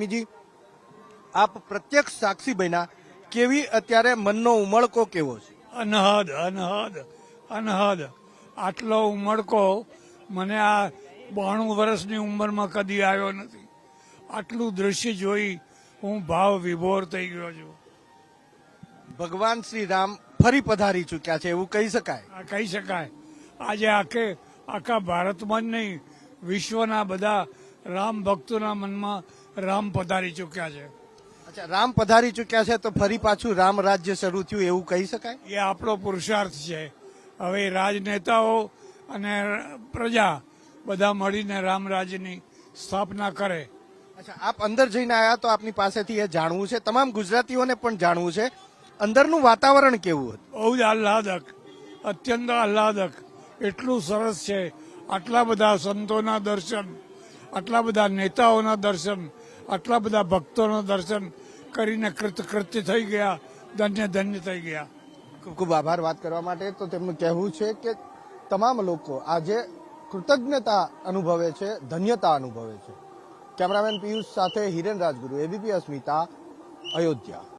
સ્વામીજી આપ પ્રત્યક્ષ સાક્ષી બન્યા કેવી અત્યારે મનનો ઉમળકો કેવો છે? અનહદ અનહદ અનહદ. આટલો ઉમળકો મને આ બાણું વર્ષની ઉંમરમાં કદી આવ્યો નથી. આટલું દ્રશ્ય જોઈ હું ભાવ વિભોર થઈ ગયો છું. ભગવાન શ્રી રામ ફરી પધારી ચૂક્યા છે એવું કહી શકાય? આ કહી શકાય. આજે આખે આખા ભારતમાં જ નહીં વિશ્વના બધા રામ ભક્તોના મનમાં રામ પધારી ચૂક્યા છે. અચ્છા રામ પધારી ચૂક્યા છે તો ફરી પાછું રામ રાજ્ય શરૂ થયું એવું કહી શકાય? એ આપણો પુરુષાર્થ છે. હવે રાજનેતાઓ અને પ્રજા બધા મળીને રામ રાજ્યની સ્થાપના કરે. અચ્છા આપ અંદર જઈને આવ્યા તો આપની પાસેથી એ જાણવું છે. તમામ ગુજરાતીઓને પણ જાણવું છે. અંદરનું વાતાવરણ કેવું હતું? બહુ જ આહલાદક અત્યંત આહલાદક. એટલું સરસ છે. આટલા બધા સંતોના દર્શન. આટલા બધા નેતાઓના દર્શન, આટલા બધા ભક્તોના દર્શન કરીને કૃતકૃત્ય થઈ ગયા, ધન્ય ધન્ય થઈ ગયા. ખૂબ ખૂબ આભાર વાત કરવા માટે. તો તેમનું કહેવું છે કે તમામ લોકો આજે કૃતજ્ઞતા અનુભવે છે, ધન્યતા અનુભવે છે. કેમેરામેન પિયુષ સાથે હિરેન રાજગુરુ, એબીપી અસ્મિતા, અયોધ્યા.